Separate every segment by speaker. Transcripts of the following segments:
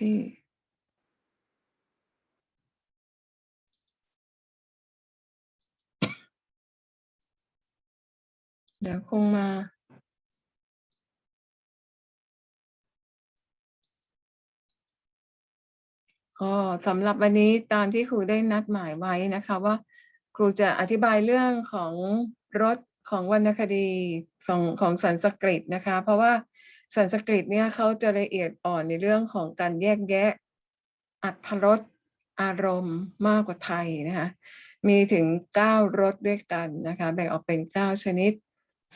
Speaker 1: ที่เดี๋ยวคงมาก็สำหรับวันนี้ตามที่ครูได้นัดหมายไว้นะคะว่า ครูจะอธิบายเรื่องของรถของวรรณคดีของของสันสกฤตนะคะ เพราะว่า สันสกฤตเนี่ยเขาจะละเอียดอ่อนในเรื่องของการแยกแยะอัตรสอารมณ์มากกว่าไทยนะคะมีถึงเก้ารสด้วยกันนะคะแบ่งออกเป็นเก้าชนิด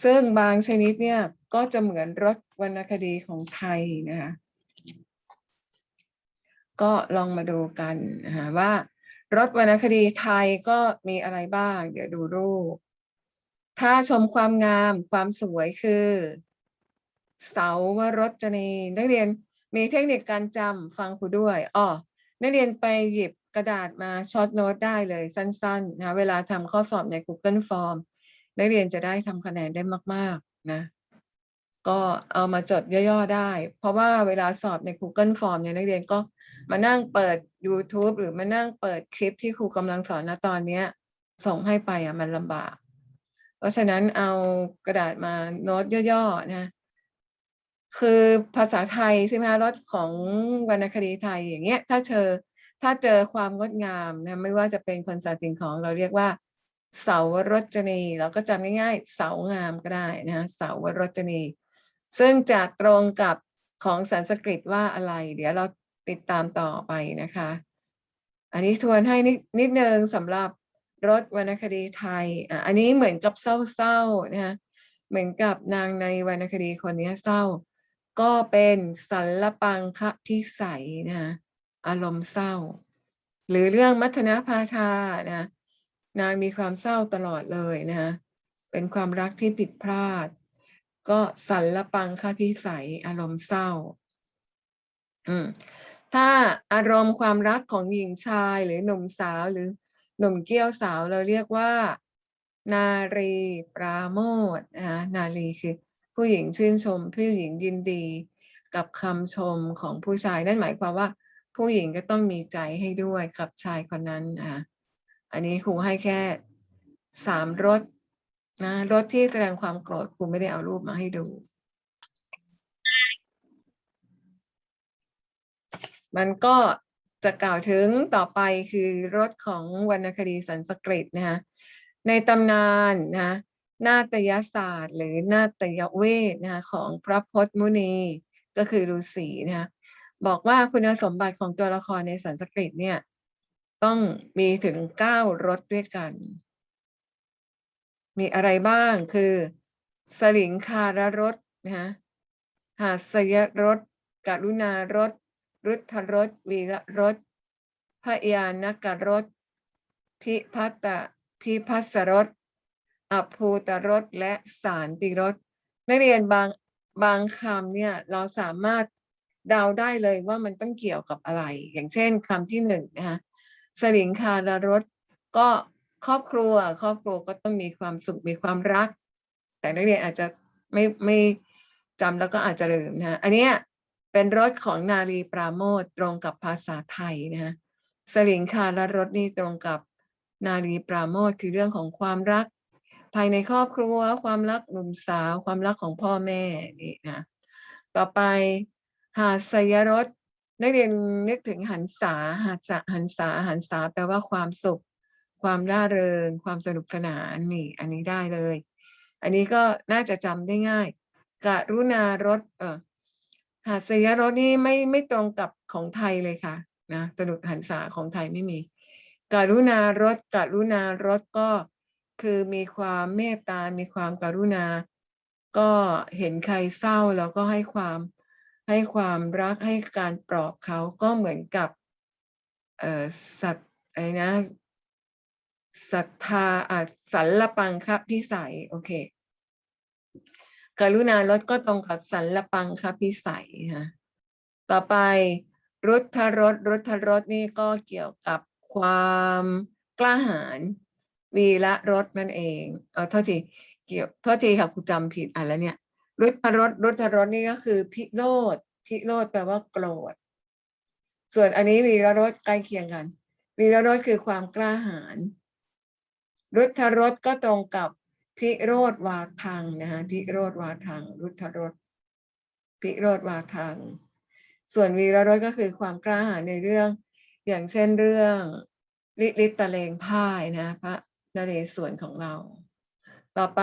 Speaker 1: ซึ่งบางชนิดเนี่ยก็จะเหมือนรสวรรณคดีของไทยนะคะก็ลองมาดูกันนะคะว่ารถวรรณคดีไทยก็มีอะไรบ้าง เดี๋ยวดูรูป ถ้าชมความงามความสวยคือ เสาวรจนีนักเรียนมีเทคนิคการจำฟังครูด้วยอ๋อนักเรียนไปหยิบกระดาษมาช็อตโน้ตได้เลยสั้นๆนะเวลาทำข้อสอบใน Google Form นักเรียนจะได้ทำคะแนนได้มาก ๆ นะ ก็เอามาจดย่อๆได้ เพราะว่าเวลาสอบใน Google Form เนี่ยนักเรียนก็มานั่งเปิด YouTube หรือมานั่งเปิดคลิปที่ครูกำลังสอนณตอนนี้ส่งให้ไปอะมันลำบาก เพราะฉะนั้นเอากระดาษมาโน้ตย่อๆนะ คือภาษาไทยใช่ไหมรถของวรรณคดีไทยอย่างเงี้ยถ้าเจอถ้าเจอความงดงามนะไม่ว่าจะเป็นคนสัตว์สิ่งของเราเรียกว่า เสาวรจนี เราก็จำง่ายๆ เสางามก็ได้นะเสาวรจนี ซึ่งจะตรงกับของสันสกฤตว่าอะไร เดี๋ยวเราติดตามต่อไปนะคะ อันนี้ทวนให้นิดนิดนึงสำหรับรถวรรณคดีไทยอะอันนี้เหมือนกับเศร้าๆนะคะเหมือนกับนางในวรรณคดีคนนี้เศร้า ก็เป็นสัลลปังคะพิสัยนะอารมณ์เศร้า หรือเรื่องมัทนาพาทานะนางมีความเศร้าตลอดเลยนะเป็นความรักที่ผิดพลาด ก็สัลลปังคะพิสัยอารมณ์เศร้า อืมถ้าอารมณ์ความรักของหญิงชายหรือหนุ่มสาวหรือหนุ่มเกี้ยวสาวเราเรียกว่า นารีปราโมทนะคะนารีคือ ผู้หญิงชื่นชม ผู้หญิงยินดีกับคำชมของผู้ชายนั่นหมายความว่า ผู้หญิงก็ต้องมีใจให้ด้วยกับชายคนนั้นอะอันนี้ครูให้แค่สามรสนะรสที่แสดงความโกรธครูไม่ได้เอารูปมาให้ดู มันก็จะกล่าวถึงต่อไปคือรถของวรรณคดีสันสกฤตนะคะในตำนานนะ นาตยศาสตร์ หรือนาตยเวทนะคะของพระพจน์มุนีก็คือฤาษีนะคะบอกว่าคุณสมบัติของตัวละครในสันสกฤตเนี่ยต้องมีถึงเก้ารสด้วยกัน มีอะไรบ้างคือ สลิงคารรสนะคะหาสยรสกรุณารสรุทธรสวีรรสพระยานกรสพิพัตตพิพัสรส อภูตรสและสารติรสนักเรียนบางบางคำเนี่ยเราสามารถเดาได้เลยว่ามันต้องเกี่ยวกับอะไร อย่างเช่นคำที่หนึ่งนะคะสลิงคารรสก็ครอบครัว ครอบครัวก็ต้องมีความสุขมีความรัก แต่นักเรียนอาจจะไม่ไม่จำแล้วก็อาจจะลืมนะอันนี้เป็นรถของนารีปราโมทตรงกับภาษาไทยนะฮะสลิงคารรถนี่ตรงกับนารีปราโมทคือเรื่องของความรัก ภายในครอบครัว ความรักหนุ่มสาว ความรักของพ่อแม่นี่นะต่อไปหาสยรสนักเรียนนึกถึงหันษาหาสหันษาหันษาแปลว่าความสุข ความร่าเริง ความสนุกสนานนี่ อันนี้ได้เลย อันนี้ก็น่าจะจำได้ง่ายกะรุณารสเออหาสยรสนี่ไม่ไม่ตรงกับของไทยเลยค่ะนะสนุกหันษาของไทยไม่มีกรุณารสกรุณารสก็ คือมีความเมตตา มีความกรุณา ก็เห็นใครเศร้าแล้วก็ให้ความให้ความรักให้การปลอบเขาก็เหมือนกับเอ่อสัตว์อะไรนะศรัทธาอะสันลลปังคะพิสัยโอเคกรุณารสก็ตรงกับสันลลปังครับพิสัยฮะต่อไปรุทธรสรุทธรสนี่ก็เกี่ยวกับความกล้าหาญ วีละรสนั่นเอง เออโทษทีเกี่ยวโทษทีค่ะครูจำผิดอะแล้วเนี่ยรุทรสรุทรสนี่ก็คือพิโรธพิโรธแปลว่าโกรธ ส่วนอันนี้วีรรสใกล้เคียงกัน วีรรสคือความกล้าหาญรุทรสก็ตรงกับพิโรธวาทังนะฮะพิโรธวาทังรุทรสพิโรธวาทังส่วนวีรรสก็คือความกล้าหาญในเรื่อง อย่างเช่นเรื่องลิลิตตะเลงพ่ายนะพระ นเรศวรของเรา ต่อไป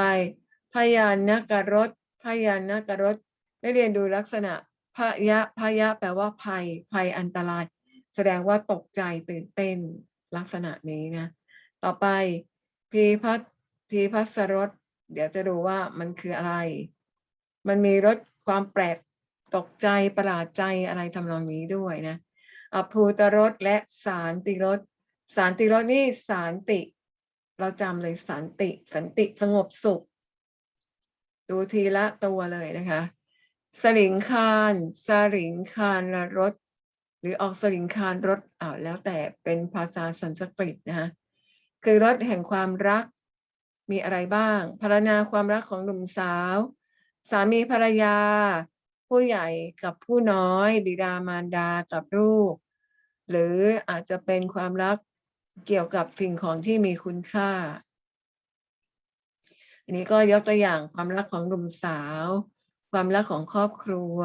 Speaker 1: พยานนกรสพยานนกรสได้เรียนดูลักษณะพยะพยะแปลว่าภัย ภัยอันตราย แสดงว่าตกใจตื่นเต้นลักษณะนี้นะ ต่อไปพีพัทพีพัสรสเดี๋ยวจะดูว่ามันคืออะไร มันมีรสความแปลกตกใจประหลาดใจอะไรทำนองนี้ด้วยนะอภูตรสและสารติรสสารติรสนี่สารติ เราจำเลยสันติ สันติสงบสุข ดูทีละตัวเลยนะคะสลิงคารสลิงคารรสหรือออกสลิงคารรสอ่าแล้วแต่เป็นภาษาสันสกฤตนะคะคือรสแห่งความรักมีอะไรบ้าง พรรณนาความรักของหนุ่มสาว สามีภรรยา ผู้ใหญ่กับผู้น้อย บิดามารดากับลูก หรืออาจจะเป็นความรัก เกี่ยวกับสิ่งของที่มีคุณค่า อันนี้ก็ยกตัวอย่างความรักของหนุ่มสาว ความรักของครอบครัว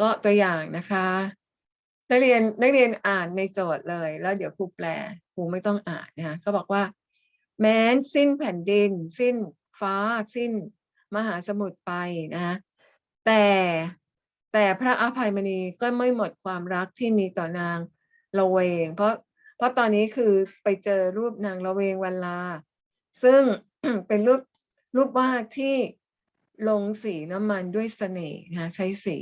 Speaker 1: ก็ตัวอย่างนะคะนักเรียนนักเรียนอ่านในโจทย์เลย แล้วเดี๋ยวครูแปลครูไม่ต้องอ่านนะคะก็บอกว่า แม้นสิ้นแผ่นดิน สิ้นฟ้าสิ้นมหาสมุทรไปนะแต่แต่พระอภัยมณีก็ไม่หมดความรักที่มีต่อนาง ละเวง เพราะเพราะตอนนี้คือไปเจอรูปนางละเวงวันลา ซึ่งเป็นรูปรูปวาดที่ลงสีน้ำมันด้วยเสน่ห์นะใช้สี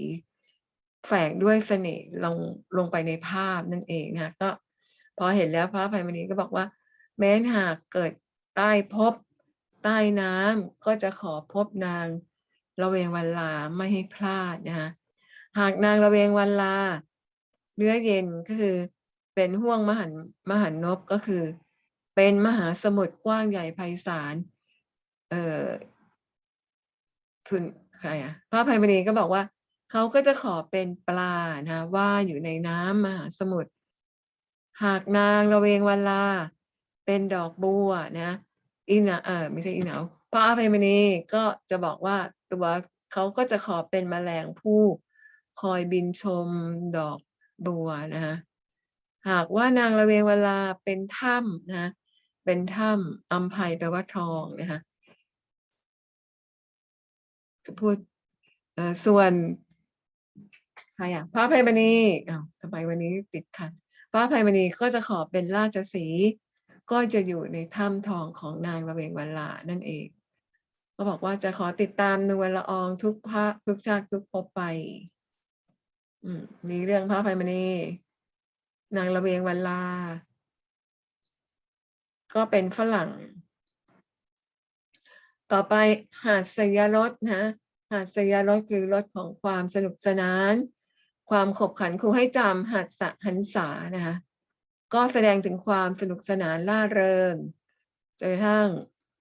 Speaker 1: แฝงด้วยเสน่ห์ลงลงไปในภาพนั่นเองนะก็พอเห็นแล้วพระภัยมณีก็บอกว่า แม้นหากเกิดใต้พบใต้น้ำก็จะขอพบนางละเวงวันลาไม่ให้พลาดนะคะหากนางละเวงวันลาเนื้อเย็นก็คือ เป็นห่วงมหันมหันนบก็คือ เป็นมหาสมุทรกว้างใหญ่ไพศาลเอ่อคุณใครอะพระอภัยมณีก็บอกว่าเขาก็จะขอเป็นปลานะว่าอยู่ในน้ำมหาสมุทรหากนางละเวงวันลา เป็นดอกบัวนะอินาเออไม่ใช่อินาวพระอภัยมณีก็จะบอกว่าตัวเขาก็จะขอเป็นแมลงผู้คอยบินชมดอกบัวนะคะ หากว่านางละเวงเวลาเป็นถ้ำนะเป็นถ้ำอัมภัยแปลว่าทองนะคะจะพูดส่วนใครอะพระภัยมณีอ้าวทำไมวันนี้ติดขัดพระภัยมณีก็จะขอเป็นราชสีก็จะอยู่ในถ้ำทองของนางละเวงวันลานั่นเอง ก็บอกว่าจะขอติดตามนวลละอองทุกพระทุกชาติทุกภพไป อืมนี่เรื่องพระภัยมณี นางละเวงวันลา ก็เป็นฝรั่ง ต่อไปหาดสยรสนะหาดสยรสคือรสของความสนุกสนาน ความขบขันครูให้จำหาดสะหันษานะคะก็แสดงถึงความสนุกสนานล่าเริงจนกระทั่ง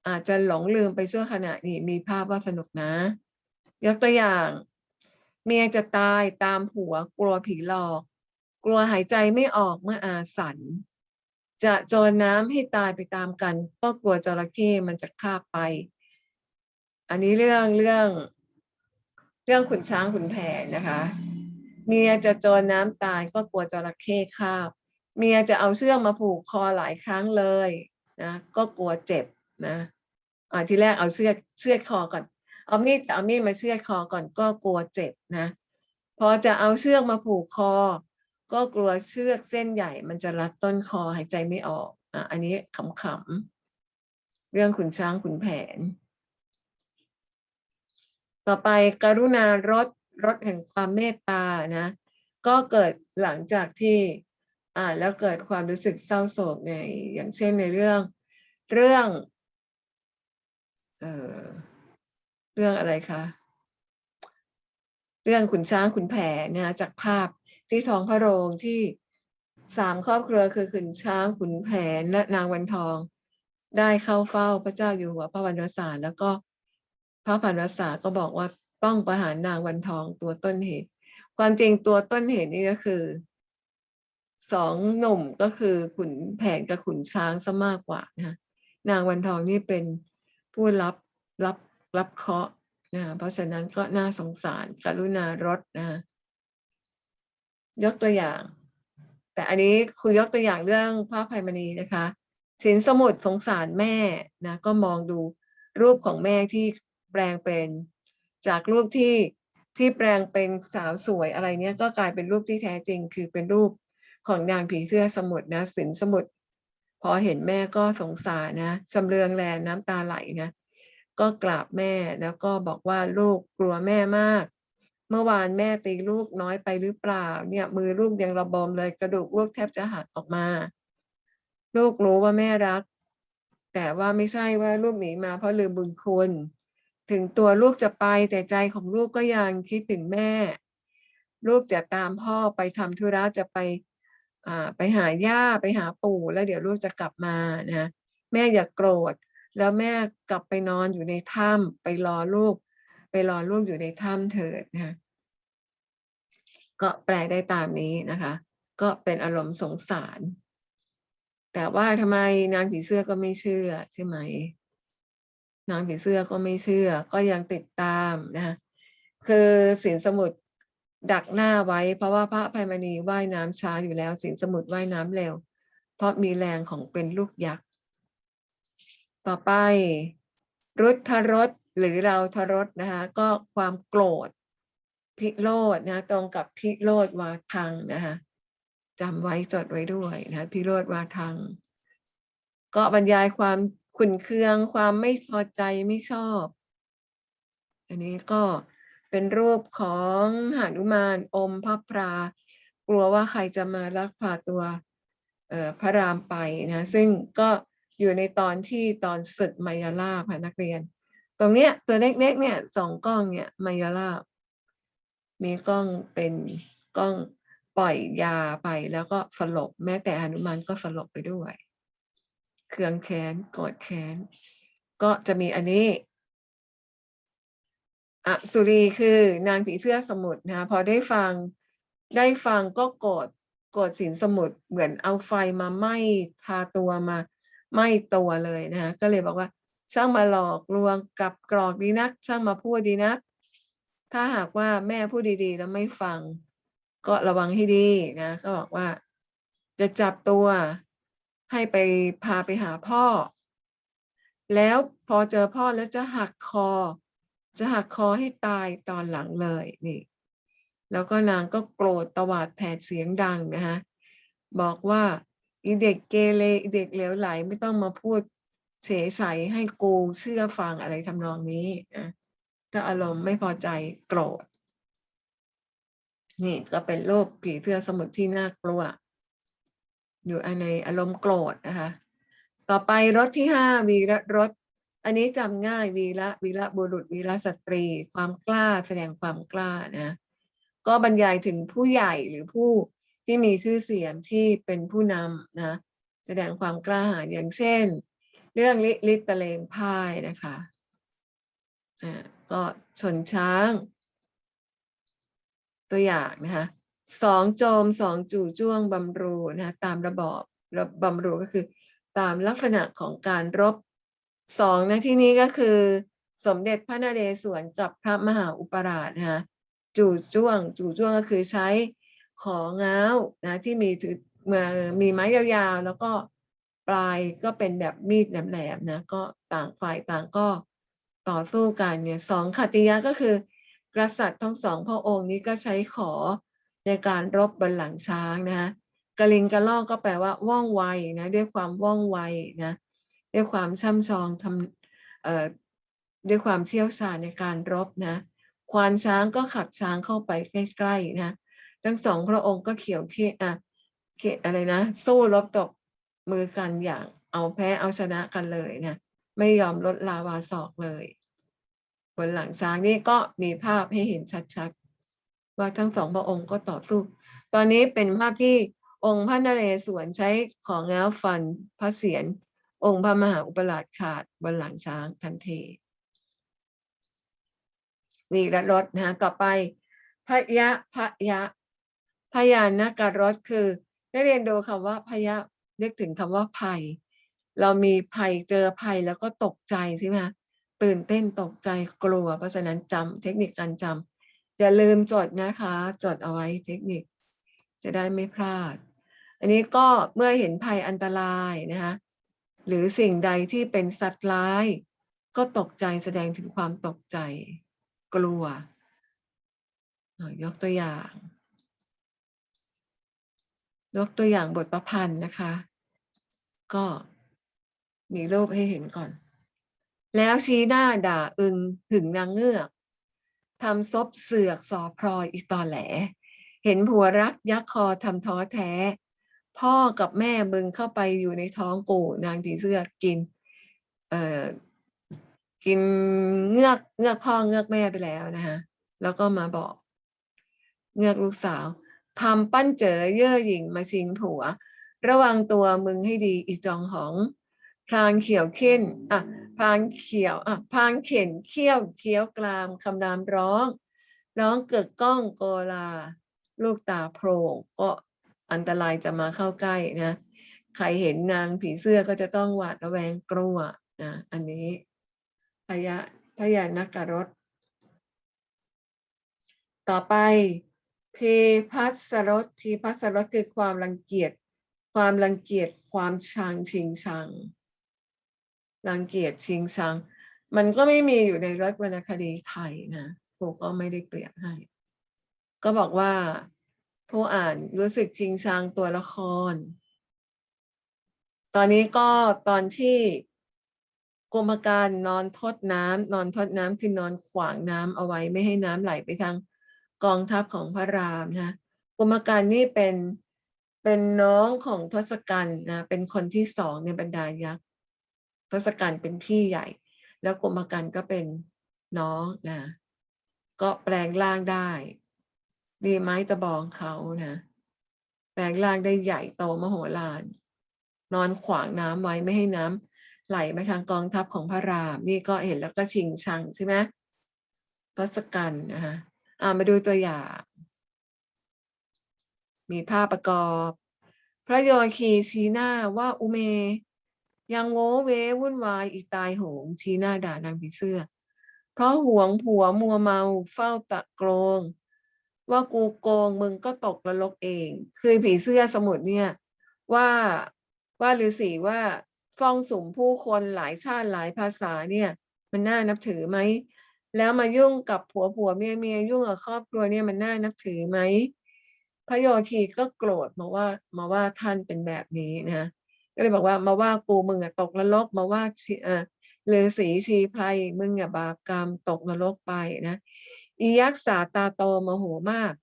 Speaker 1: อาจจะหลงลืมไปชั่วขณะนี้มีภาพว่าสนุกนะ ยกตัวอย่าง เมียจะตายตามผัวกลัวผีหลอก กลัวหายใจไม่ออกเมื่ออาสัน จะจรน้ำให้ตายไปตามกัน ก็กลัวจระเข้มันจะฆ่าไป อันนี้เรื่องเรื่อง เรื่องขุนช้างขุนแผนนะคะเมียจะจรน้ำตายก็กลัวจระเข้คาเมียจะเอาเชือกมาผูกคอหลายครั้งเลยนะก็กลัวเจ็บนะอ่าทีแรกเอาเชือกเชือคอก่อน เอามีดเอามีดมาเชือดคอก่อนก็กลัวเจ็บนะพอจะเอาเชือกมาผูกคอ ก็กลัวเชือกเส้นใหญ่ มันจะรัดต้นคอหายใจไม่ออกอะอันนี้ขำๆเรื่องขุนช้างขุนแผน ต่อไปกรุณารสรสแห่งความเมตตานะ ก็เกิดหลังจากที่อ่านแล้วเกิดความรู้สึกเศร้าโศกในอย่างเช่นในเรื่องเรื่องเอ่อเรื่องอะไรคะ เรื่องขุนช้างขุนแผนนะจากภาพ ที่ท้องพระโรงที่สามครอบครัวคือขุนช้างขุนแผนและนางวันทอง ได้เข้าเฝ้าพระเจ้าอยู่หัวพระวรรณศาสตร์แล้วก็พระพันวษาก็บอกว่าต้องประหารนางวันทองตัวต้นเหตุ ความจริงตัวต้นเหตุนี่ก็คือสองหนุ่มก็คือขุนแผนกับขุนช้างซะมากกว่านะนางวันทองนี่เป็นผู้รับรับรับเคาะนะเพราะฉะนั้นก็น่าสงสารกรุณารถนะ ยกตัวอย่าง แต่อันนี้คุยยกตัวอย่างเรื่องพระภัยมณีนะคะสินสมุดสงสารแม่นะก็มองดูรูปของแม่ที่แปลงเป็น จากรูปที่ที่แปลงเป็นสาวสวยอะไรเนี้ยก็กลายเป็นรูปที่แท้จริง คือเป็นรูปของนางผีเสื้อสมุทรนะสินสมุทรพอเห็นแม่ก็สงสารนะจำเรืองแลน้ำตาไหลนะ ก็กราบแม่แล้วก็บอกว่าลูกกลัวแม่มาก เมื่อวานแม่ตีลูกน้อยไปหรือเปล่า เนี่ย มือลูกยังระบมเลยกระดูกลูกแทบจะหักออกมา ลูกรู้ว่าแม่รัก แต่ว่าไม่ใช่ว่าลูกหนีมาเพราะลืมบุญคุณ ถึงตัวลูกจะไปแต่ใจของลูกก็ยังคิดถึงแม่ ลูกจะตามพ่อไปทำธุระจะไปอ่าไปหาย่าไปหาปู่แล้วเดี๋ยวลูกจะกลับมานะแม่อย่ากโกรธ แล้วแม่กลับไปนอนอยู่ในถ้ำไปรอลูก ไปรอลูกอยู่ในถ้ำเถิดนะก็แปลได้ตามนี้นะคะ ก็เป็นอารมณ์สงสาร แต่ว่าทำไมนางผีเสื้อก็ไม่เชื่อใช่ไหม นางผีเสื้อก็ไม่เชื่อ ก็ยังติดตามนะคือสินสมุทรดักหน้าไว้ เพราะว่าพระภัยมณีว่ายน้ำช้าอยู่แล้ว สินสมุทรว่ายน้ำเร็ว เพราะมีแรงของเป็นลูกยักษ์ต่อไป รุทธรส หรือเราทรสนะคะก็ความโกรธพิโรธนะตรงกับพิโรธวาทังนะคะจำไว้จดไว้ด้วยนะพิโรธวาทัง ก็บรรยายความขุนเคืองความไม่พอใจไม่ชอบ อันนี้ก็เป็นรูปของหานุมานอมพระพรากลัวว่าใครจะมาลักพาตัวพระรามไปนะซึ่งก็อยู่ในตอนที่ตอนศึกมายาลาภค่ะนักเรียน ตรงเนี้ยตัวเล็กๆเนี่ยสองกล้องเนี่ยมายาลาภมีกล้องเป็นกล้องปล่อยยาไปแล้วก็สลบแม้แต่หนุมานก็สลบไปด้วยเคืองแค้นโกรธแค้น ก็จะมีอันนี้อสุรีคือนางผีเสื้อสมุทรนะคะพอได้ฟังได้ฟังก็โกรธโกรธสินสมุทรเหมือนเอาไฟมาไหม้ทาตัวมาไหม้ตัวเลยนะคะก็เลยบอกว่า ช่างมาหลอกลวงกับกรอกดีนัก ช่างมาพูดดีนัก ถ้าหากว่าแม่พูดดีๆ แล้วไม่ฟัง ก็ระวังให้ดีนะก็บอกว่า จะจับตัวให้ไปพาไปหาพ่อ แล้วพอเจอพ่อแล้วจะหักคอ จะหักคอให้ตายตอนหลังเลยนี่ แล้วก็นางก็โกรธตวาดแผดเสียงดังนะคะบอกว่าอีเด็กเกเรอีเด็กเหลวไหลไม่ต้องมาพูด เฉยใสให้กูเชื่อฟังอะไรทำนองนี้นะก็อารมณ์ไม่พอใจโกรธ นี่ก็เป็นโรูปผีเสื้อสมุทรที่น่ากลัว อยู่ในอารมณ์โกรธนะคะ ต่อไปรถที่ห้าวีระรถ อันนี้จำง่ายวีระวีระบุรุษวีระสตรี ความกล้าแสดงความกล้านะ ก็บรรยายถึงผู้ใหญ่หรือผู้ที่มีชื่อเสียงที่เป็นผู้นำนะ แสดงความกล้าหาญอย่างเช่น เรื่องลิลิตะเลงพ่ายนะคะอ่าก็ชนช้าง ตัวอย่างนะคะสองโจมสองจู่จ้วงบำรูนะตามระบอบระบำรูก็คือ ตามลักษณะของการรบสองในที่นี้ก็คือ สมเด็จพระนเรศวรกับพระมหาอุปราชนะคะจู่จ้วง จู่จ้วงก็คือใช้ของง้าวนะที่มีถือมามีไม้ยาวๆ แล้วก็ ปลายก็เป็นแบบมีดแหลมๆนะก็ต่างฝ่ายต่างก็ต่อสู้กันเนี่ยสองขัติยะก็คือกษัตริย์ทั้งสองพระองค์นี้ก็ใช้ขอในการรบบนหลังช้างนะคะกะลิงกระลอกก็แปลว่าว่องไวนะด้วยความว่องไวนะด้วยความช่ำชองทำเอ่อด้วยความเชี่ยวชาญในการรบนะควานช้างก็ขับช้างเข้าไปใกล้ๆนะทั้งสองพระองค์ก็เขียวเคอะเคอะไรนะ สู้รบตบ มือกันอย่างเอาแพ้เอาชนะกันเลยนะไม่ยอมลดลาวาศอกเลยบนหลังช้างนี่ก็มีภาพให้เห็นชัดๆ ว่าทั้งสองพระองค์ก็ต่อสู้ ตอนนี้เป็นภาพที่องค์พระนเรศวรใช้ของง้าวฟันพระเศียรองค์พระมหาอุปราชขาดบนหลังช้างทันทีวีรรสนะต่อไปพพยะพยะพยานการถคือ ได้เรียนดูคำว่าพยะ นึกถึงคำว่าภัย เรามีภัยเจอภัยแล้วก็ตกใจใช่ไหมตื่นเต้นตกใจกลัว เพราะฉะนั้นจำเทคนิคการจำอย่าลืมจดนะคะ จดเอาไว้เทคนิค จะได้ไม่พลาด อันนี้ก็เมื่อเห็นภัยอันตรายนะคะหรือสิ่งใดที่เป็นสัตว์ร้าย ก็ตกใจแสดงถึงความตกใจ กลัวยกตัวอย่าง ยกตัวอย่างบทประพันธ์นะคะ ก็มีรูปให้เห็นก่อน แล้วชี้หน้าด่าอึงหึงนางเงือกทำซบเสือกสอพลอยอีตอแหล เห็นผัวรักยักคอทำท้อแท้ พ่อกับแม่มึงเข้าไปอยู่ในท้องกูนางผีเสื้อกิน เอ่อกินเงือกเงือกพ่อเงือกแม่ไปแล้วนะคะแล้วก็มาบอก เงือกลูกสาวทำปั้นเจอเย่อหยิ่งมาชิงผัว ระวังตัวมึงให้ดีอีจองหองพลางเขียวเข้นอะพลางเขียวอะพลางเข็นเขี้ยวเคี้ยวกลามคำรามร้อง ร้องเกิดก้องโกลา ลูกตาโพรงก็อันตรายจะมาเข้าใกล้นะ ใครเห็นนางผีเสื้อก็จะต้องหวาดระแวงกลัวนะอันนี้พยาพยานักรถต่อไปเพพัสรสพีพัสรสคือความรังเกียจ ความรังเกียจความชังชิงชังรังเกียจชิงชัง มันก็ไม่มีอยู่ในรถวรรณคดีไทยนะครูก็ไม่ได้เปรียบให้ ก็บอกว่าผู้อ่านรู้สึกชิงชังตัวละคร ตอนนี้ก็ตอนที่กรมการนอนทดน้ำนอนทดน้ำคือนอนขวางน้ำเอาไว้ไม่ให้น้ำไหลไปทางกองทัพของพระรามนะกรมการนี่เป็น เป็นน้องของทศกัณฐ์นะ เป็นคนที่สองในบรรดายักษ์ทศกัณฐ์เป็นพี่ใหญ่ แล้วกรมการก็เป็นน้องนะ ก็แปลงร่างได้มีไม้ตะบองเขานะ แปลงร่างได้ใหญ่โตมโหฬารนอนขวางน้ำไว้ไม่ให้น้ำไหลไปทางกองทัพของพระราม นี่ก็เห็นแล้วก็ชิงชังใช่ไหมทศกัณฐ์นะคะอ่ามาดูตัวอย่าง มีภาพประกอบ พระโยคีชี้หน้าว่าอุเม ยังโง่เววุ่นวายอีกตายโหง ชี้หน้าด่านางผีเสื้อ เพราะหวงผัวมัวเมาเฝ้าตะโกรงว่ากูโกงมึงก็ตกนรกเอง คือผีเสื้อสมุทรเนี่ย ว่าว่าฤาษีว่าฟ้องสุมผู้คนหลายชาติหลายภาษาเนี่ย มันน่านับถือไหม แล้วมายุ่งกับผัวผัวเมียเมียยุ่งกับครอบครัวเนี่ยมันน่านับถือไหม พระโยคีก็โกรธมาว่ามาว่าท่านเป็นแบบนี้นะก็เลยบอกว่ามาว่ากูมึงอะตกนรกมาว่าเออฤาษีชีไพรมึงอะบาปกรรมตกนรกไปนะอียักษ์สาตาโตมโหมาก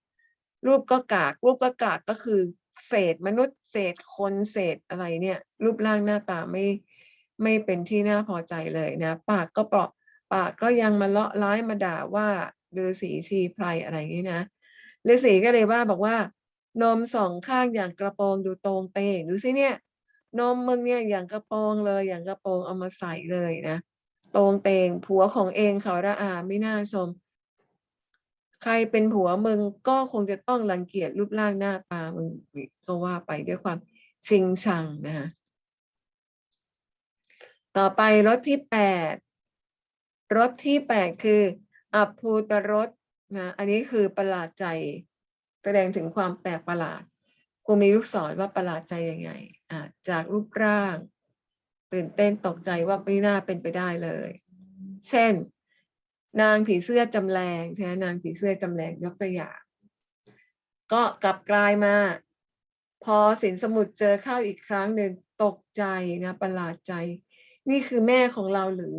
Speaker 1: รูปก็กาก รูปก็กากก็คือเศษมนุษย์เศษคนเศษอะไรเนี่ย รูปร่างหน้าตาไม่ไม่เป็นที่น่าพอใจเลยนะ ปากก็เปราะปากก็ยังมาเลาะร้ายมาด่าว่าฤาษีชีไพรอะไรนี้นะ ฤาษีก็เลยว่าบอกว่านมสองข้างอย่างกระโปรงดูตรงเตงดูสิเนี่ย นมมึงเนี่ยอย่างกระโปรงเลย อย่างกระโปรงเอามาใส่เลยนะตรงเตงผัวของเองเขาระอาไม่น่าชม ใครเป็นผัวมึงก็คงจะต้องรังเกียจรูปร่างหน้าตามึงก็ว่าไปด้วยความชิงชังนะคะต่อไปรถที่แปดรถที่แปดคือ อัพภูตรส นะอันนี้คือประหลาดใจแสดงถึงความแปลกประหลาดกูมีลูกศรว่าประหลาดใจยังไงอ่าจากรูปร่าง ตื่นเต้นตกใจว่าไม่น่าเป็นไปได้เลย เช่น นางผีเสื้อจำแรงใช่ไหมนางผีเสื้อจำแรงยกตัวอย่าง ก็กลับกลายมา พอสินสมุทรเจอเข้าอีกครั้งหนึ่งตกใจนะประหลาดใจ นี่คือแม่ของเราหรือ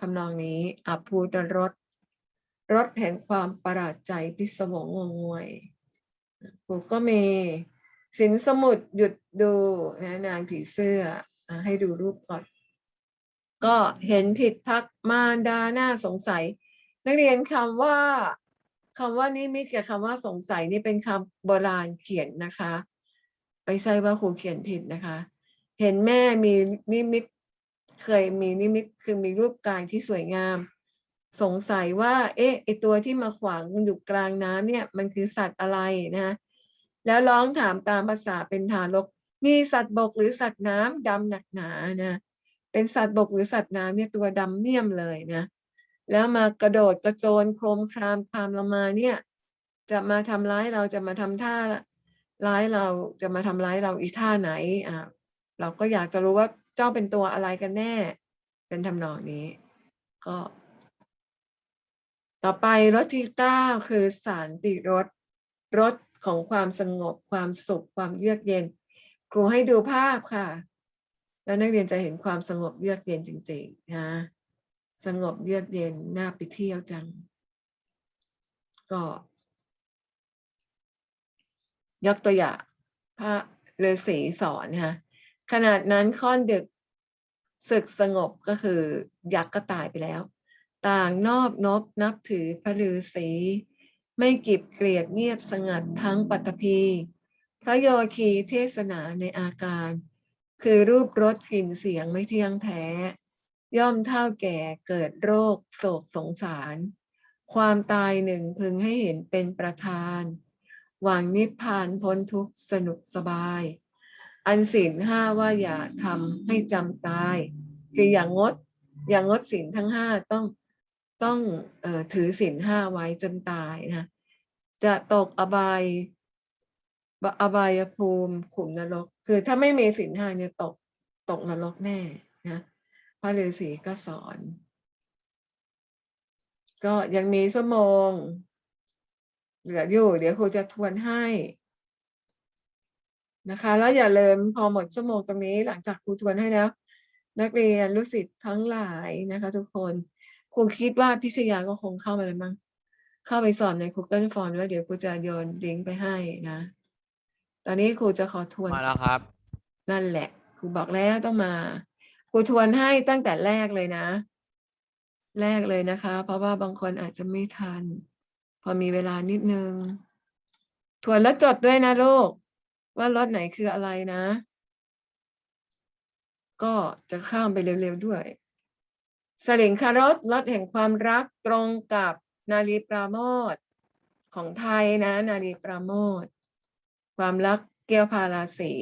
Speaker 1: ทำนองนี้อัภูตรส รสแห่งความประหลาดใจพิศวงงงวยกูก็มีสินสมุทรหยุดดูนะนางผีเสื้อให้ดูรูปก่อน ก็เห็นผิดพักมารดาหน้าสงสัย นักเรียนคำว่าคำว่านิมิตกับคำว่าสงสัยนี่เป็นคำโบราณเขียนนะคะไม่ใช่ว่าครูเขียนผิดนะคะ เห็นแม่มีนิมิตเคยมีนิมิตคือมีรูปกายที่สวยงาม สงสัยว่า เอ๊ะไอตัวที่มาขวางอยู่กลางน้ำเนี่ย มันคือสัตว์อะไรนะแล้วร้องถามตามภาษาเป็นทารกมีสัตว์บกหรือสัตว์น้ำดำหนักหนานะเป็นสัตว์บกหรือสัตว์น้ำเนี่ยตัวดำเมี่ยมเลยนะแล้วมากระโดดกระโจนโครมครามคามเรามาเนี่ยจะมาทำร้ายเราจะมาทำท่าร้ายเราจะมาทำร้ายเราอีท่าไหนอ่าเราก็อยากจะรู้ว่าเจ้าเป็นตัวอะไรกันแน่ เป็นทำนองนี้ ก็ ต่อไปรถที่เก้าคือสารติรถรถของความสงบความสุขความเยือกเย็นครูให้ดูภาพค่ะ แล้วนักเรียนจะเห็นความสงบเยือกเย็นจริงๆนะสงบเยือกเย็นน่าไปเที่ยวจัง ก็ ยกตัวอย่างพระฤาษีสอนนะคะขนาดนั้นค่อนดึกศึกสงบก็คือ ยักษ์ก็ตายไปแล้ว ต่างนอบนบนับถือพระฤาษีไม่กิบเกลียดเงียบสงัดทั้งปัตตภีพระโยคีเทศนาในอาการ คือรูปรสกลิ่นเสียงไม่เที่ยงแท้ ย่อมเท่าแก่เกิดโรค โศกสงสาร ความตายหนึ่งพึงให้เห็นเป็นประธาน หวังนิพพานพ้นทุกข์สนุกสบาย อันศีลห้าว่าอย่าทำให้จำตาย คืออย่างงด อย่างงดศีลทั้งห้าต้อง ต้องเอ่อถือศีลห้าไว้จนตายนะ จะตกอบายอบายภูมิขุมนรก คือถ้าไม่มีศีลห้าเนี่ยตกตกนรกแน่นะพระฤาษีก็สอน ก็ยังมีชั่วโมงเหลืออยู่ เดี๋ยวครูจะทวนให้นะคะ แล้วอย่าลืมพอหมดชั่วโมงตรงนี้หลังจากครูทวนให้แล้ว นักเรียนรู้สิทธิ์ทั้งหลายนะคะ ทุกคน ครูคิดว่าพิชยาก็คงเข้ามาแล้วมั้งเข้าไปสอนใน Google Form แล้วเดี๋ยวครูจะโยนลิงก์ไปให้นะ ตอนนี้ครูจะขอทวน
Speaker 2: มาแล้วครับ
Speaker 1: นั่นแหละครูบอกแล้วต้องมาครูทวนให้ตั้งแต่แรกเลยนะ แรกเลยนะคะ เพราะว่าบางคนอาจจะไม่ทัน พอมีเวลานิดนึง ทวนแล้วจดด้วยนะลูก ว่ารถไหนคืออะไรนะ ก็จะข้ามไปเร็วๆด้วย สลิงคารถรถแห่งความรักตรงกับนารีปราโมทของไทยนะ นารีปราโมทความรักเกี่ยวพาราสี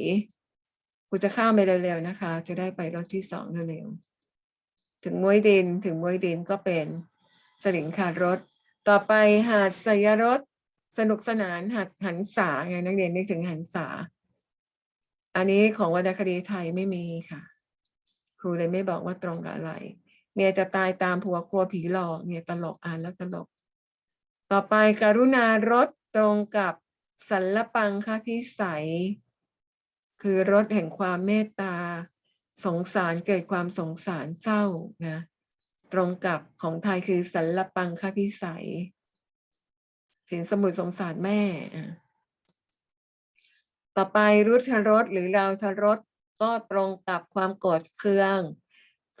Speaker 1: กูจะข้ามไปเร็วๆนะคะ จะได้ไปรถที่สองเร็วๆถึงมวยดินถึงมวยดินก็เป็นสลิงคารถ ต่อไปหาดสยรถสนุกสนานหัดหันษาไงนักเรียนนึกถึงหันษา อันนี้ของวรรณคดีไทยไม่มีค่ะ ครูเลยไม่บอกว่าตรงกับอะไร เมียจะตายตามผัวกลัวผีหลอกเนี่ยตลกอ่านแล้วตลก ต่อไปการุณารถตรงกับสัลลปังค่ะพิสัย คือรถแห่งความเมตตา สงสารเกิดความสงสารเศร้านะตรงกับของไทยคือสัลลปังค่ะพิสัยสินสมุดสงสารแม่ ต่อไปรุชรสหรือราวชรสก็ตรงกับความโกรธเคือง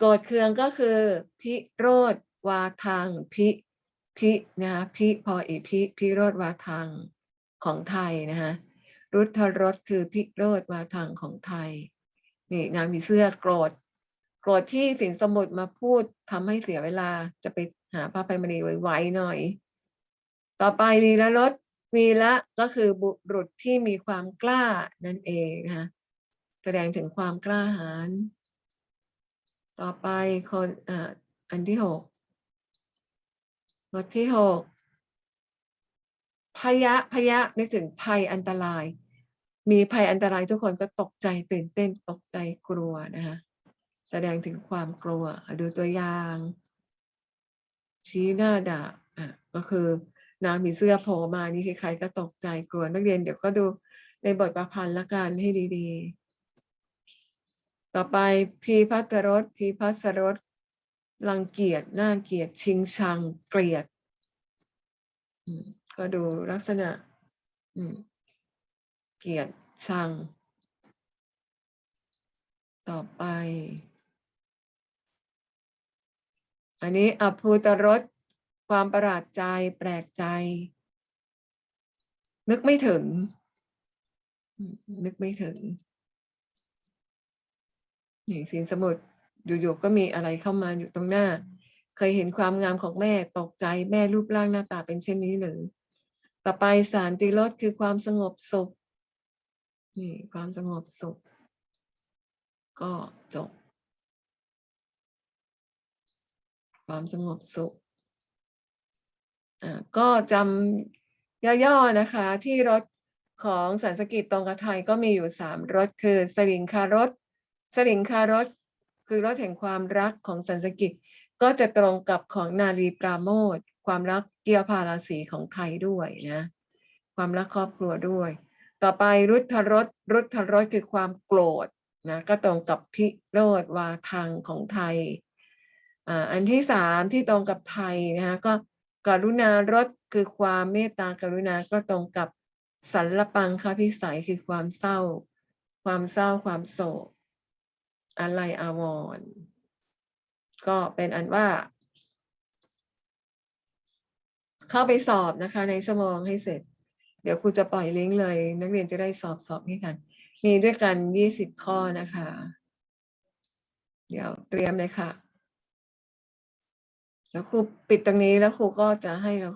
Speaker 1: โกรธเคืองก็คือ พิโรธวาทังพิพินะคะพิพออีพิพิโรธวาทังของไทยนะคะรุทธรสคือพิโรธวาทังของไทยนี่นางมีเสื้อโกรธ โกรธที่สินสมุดมาพูดทำให้เสียเวลาจะไปหาพระไพมณีไวๆหน่อย ต่อไปวีละรสวีละก็คือบุรุษที่มีความกล้านั่นเองนะคะแสดงถึงความกล้าหาญ ต่อไปคนอ่าอันที่หกบทที่หกพยะพยะนึกถึงภัยอันตราย มีภัยอันตรายทุกคนก็ตกใจตื่นเต้นตกใจกลัวนะคะแสดงถึงความกลัวดูตัวอย่าง ชี้หน้าด่าอะก็คือนางมีเสื้อโผล่มานี่ใครๆก็ตกใจกลัวนักเรียนเดี๋ยวก็ดูในบทประพันธ์ละกันให้ดีๆ ต่อไปพีพัทรสพีพัสรสรังเกียจน่าเกียดชิงชังเกลียดก็ดูลักษณะเกลียดชัง ต่อไป อันนี้อภูตรสความประหลาดใจแปลกใจ นึกไม่ถึง นึกไม่ถึง นี่สินสมุดอยู่ๆก็มีอะไรเข้ามาอยู่ตรงหน้า เคยเห็นความงามของแม่ตกใจแม่รูปร่างหน้าตาเป็นเช่นนี้หรือต่อไปสารติรสคือความสงบสุขนี่ความสงบสุข ก็จบ ความสงบสุขอ่าก็จำย่อๆนะคะ ที่รถของสันสกฤตตรงกับไทยก็มีอยู่สามรถคือสลิงคารถ สลิงคารถคือรถแห่งความรักของสันสกฤตก็จะตรงกับของนารีปราโมทความรักเกียวพาราสีของไทยด้วยนะ ความรักครอบครัวด้วย ต่อไปรุทธรสรุทธรสคือความโกรธนะก็ตรงกับพิโรธวาทังของไทยออันที่สามที่ตรงกับไทยนะคะก็กรุณารสคือความเมตตากรุณาก็ตรงกับสัลลปังคพิสัยคือความเศร้า ความเศร้าความโศก อะไรอาวรณ์ก็เป็นอันว่า เข้าไปสอบนะคะ ในสมองให้เสร็จ เดี๋ยวครูจะปล่อยลิงก์เลย นักเรียนจะได้สอบสอบให้ทัน มีด้วยกันยี่สิบข้อนะคะ เดี๋ยวเตรียมเลยค่ะ แล้วครูปิดตรงนี้แล้วครูก็จะให้เรา